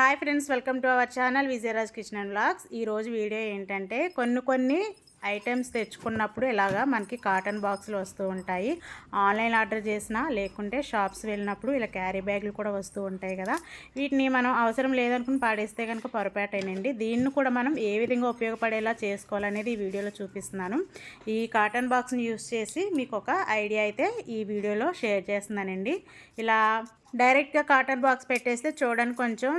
Hi friends welcome to our channel Vijayaraj kitchen and blogs ఈరోజు video ఏంటంటే కొన్ని కొన్ని ఐటమ్స్ తెచ్చుకున్నప్పుడు ఇలాగా మనకి కాటన్ బాక్సులు వస్తూ ఉంటాయి. ఆన్లైన్ ఆర్డర్ చేసినా లేకుంటే షాప్స్ వెళ్ళినప్పుడు ఇలా క్యారీ బ్యాగులు కూడా వస్తూ ఉంటాయి కదా. వీటిని మనం అవసరం లేదనుకుని పాడేస్తే కనుక పొరపాటేనండి. దీన్ని కూడా మనం ఏ విధంగా ఉపయోగపడేలా చేసుకోవాలనేది ఈ వీడియోలో చూపిస్తున్నాను. ఈ కాటన్ బాక్స్ని యూస్ చేసి మీకు ఒక ఐడియా అయితే ఈ వీడియోలో షేర్ చేస్తున్నానండి. ఇలా డైరెక్ట్గా కాటన్ బాక్స్ పెట్టేస్తే చూడడానికి కొంచెం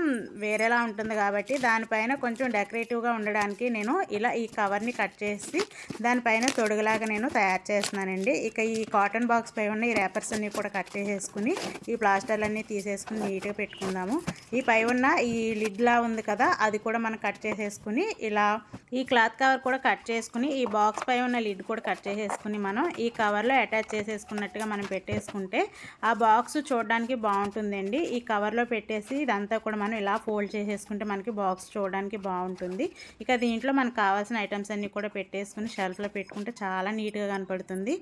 వేరేలా ఉంటుంది కాబట్టి దానిపైన కొంచెం డెకరేటివ్గా ఉండడానికి నేను ఇలా ఈ కవర్ని కట్ చేసి దానిపైన తొడుగులాగా నేను తయారు చేస్తున్నానండి. ఇక ఈ కాటన్ బాక్స్ పై ఉన్న ఈ రేపర్స్ అన్నీ కూడా కట్ చేసేసుకుని ఈ ప్లాస్టర్లన్నీ తీసేసుకుని నీట్గా పెట్టుకుందాము. ఈ పై ఉన్న ఈ లిడ్లా ఉంది కదా అది కూడా మనం కట్ చేసేసుకుని ఇలా ఈ క్లాత్ కవర్ కూడా కట్ చేసుకుని ఈ బాక్స్ పై ఉన్న లిడ్ కూడా కట్ చేసేసుకుని మనం ఈ కవర్లో అటాచ్ చేసేసుకున్నట్టుగా మనం పెట్టేసుకుంటే ఆ బాక్స్ చూడడానికి బాగుంటుందండి. ఈ కవర్లో పెట్టేసి ఇదంతా కూడా మనం ఇలా ఫోల్డ్ చేసేసుకుంటే మనకి బాక్స్ చూడడానికి బాగుంటుంది. ఇక దీంట్లో మనకు కావాల్సిన ఐటమ్స్ అన్నీ కూడా పెట్టేసుకుని షెల్ఫ్లో పెట్టుకుంటే చాలా నీట్గా కనపడుతుంది.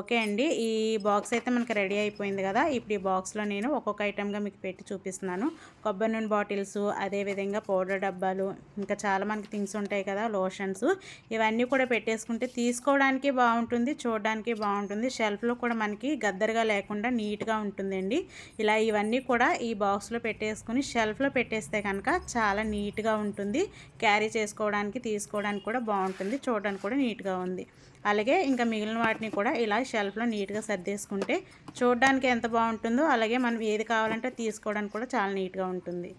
ఓకే అండి ఈ బాక్స్ అయితే మనకి రెడీ అయిపోయింది కదా. ఇప్పుడు ఈ బాక్స్లో నేను ఒక్కొక్క ఐటమ్గా మీకు పెట్టి చూపిస్తున్నాను. కొబ్బరి నూనె బాటిల్స్ అదేవిధంగా పౌడర్ డబ్బాలు ఇంకా చాలా మనకి థింగ్స్ ఉంటాయి కదా లోషన్స్ ఇవన్నీ కూడా పెట్టేసుకుంటే తీసుకోవడానికి బాగుంటుంది చూడడానికి బాగుంటుంది. షెల్ఫ్లో కూడా మనకి గద్దరగా లేకుండా నీట్గా ఉంటుందండి. ఇలా ఇవన్నీ కూడా ఈ బాక్స్లో పెట్టేసుకుని షెల్ఫ్లో పెట్టేస్తే కనుక చాలా నీట్గా ఉంటుంది. క్యారీ చేసుకోవడానికి తీసుకోవడానికి కూడా బాగుంటుంది. చూడడానికి కూడా నీట్గా ఉంది. అలాగే ఇంకా మిగిలిన వాటిని కూడా ఇలా షెల్ఫ్లో నీట్గా సర్దేసుకుంటే చూడడానికి ఎంత బాగుంటుందో అలాగే మనం ఏది కావాలంటే తీసుకోవడానికి కూడా చాలా నీట్గా ఉంటుంది.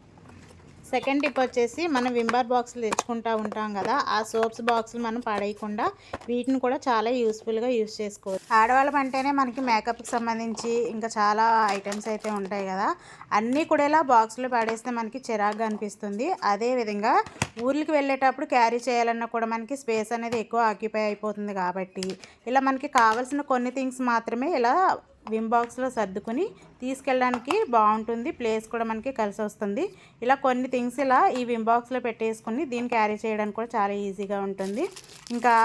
సెకండ్ టిప్ వచ్చేసి మనం వింబర్ బాక్సులు తెచ్చుకుంటూ ఉంటాం కదా ఆ సోప్స్ బాక్సులు మనం పడేయకుండా వీటిని కూడా చాలా యూస్ఫుల్గా యూస్ చేసుకోవచ్చు. ఆడవాళ్ళం అంటేనే మనకి మేకప్కి సంబంధించి ఇంకా చాలా ఐటమ్స్ అయితే ఉంటాయి కదా అన్నీ కూడా ఇలా బాక్సులు పడేస్తే మనకి చిరాగ్గా అనిపిస్తుంది. అదేవిధంగా ఊర్లకి వెళ్ళేటప్పుడు క్యారీ చేయాలన్నా కూడా మనకి స్పేస్ అనేది ఎక్కువ ఆక్యుపై అయిపోతుంది కాబట్టి ఇలా మనకి కావాల్సిన కొన్ని థింగ్స్ మాత్రమే ఇలా విమ్ బాక్స్లో సర్దుకుని తీసుకెళ్ళడానికి బాగుంటుంది. ప్లేస్ కూడా మనకి కలిసి వస్తుంది. ఇలా కొన్ని థింగ్స్ ఇలా ఈ విమ్ బాక్స్లో పెట్టేసుకుని దీన్ని క్యారీ చేయడానికి కూడా చాలా ఈజీగా ఉంటుంది. ఇంకా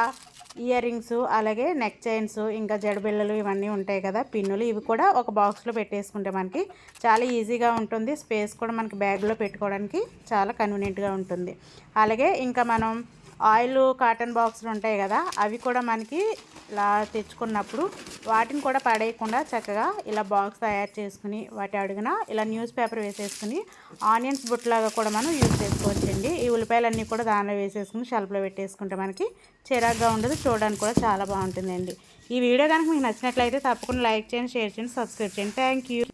ఇయర్ రింగ్స్ అలాగే నెక్ చైన్స్ ఇంకా జడబిళ్ళలు ఇవన్నీ ఉంటాయి కదా పిన్నులు ఇవి కూడా ఒక బాక్స్లో పెట్టేసుకుంటే మనకి చాలా ఈజీగా ఉంటుంది. స్పేస్ కూడా మనకి బ్యాగ్లో పెట్టుకోవడానికి చాలా కన్వీనియంట్గా ఉంటుంది. అలాగే ఇంకా మనం ఆయిల్ కాటన్ బాక్సులు ఉంటాయి కదా అవి కూడా మనకి ఇలా తెచ్చుకున్నప్పుడు వాటిని కూడా పడేయకుండా చక్కగా ఇలా బాక్స్ తయారు చేసుకుని వాటి అడుగున ఇలా న్యూస్ పేపర్ వేసేసుకుని ఆనియన్స్ బుట్టలాగా కూడా మనం యూజ్ చేసుకోవచ్చండి. ఈ ఉల్లిపాయలన్నీ కూడా దానిలో వేసేసుకుని షెల్ఫ్లో పెట్టేసుకుంటే మనకి చిరాగ్గా ఉండదు చూడడానికి కూడా చాలా బాగుంటుందండి. ఈ వీడియో కనుక మీకు నచ్చినట్లయితే తప్పకుండా లైక్ చేయండి షేర్ చేయండి సబ్స్క్రైబ్ చేయండి. థ్యాంక్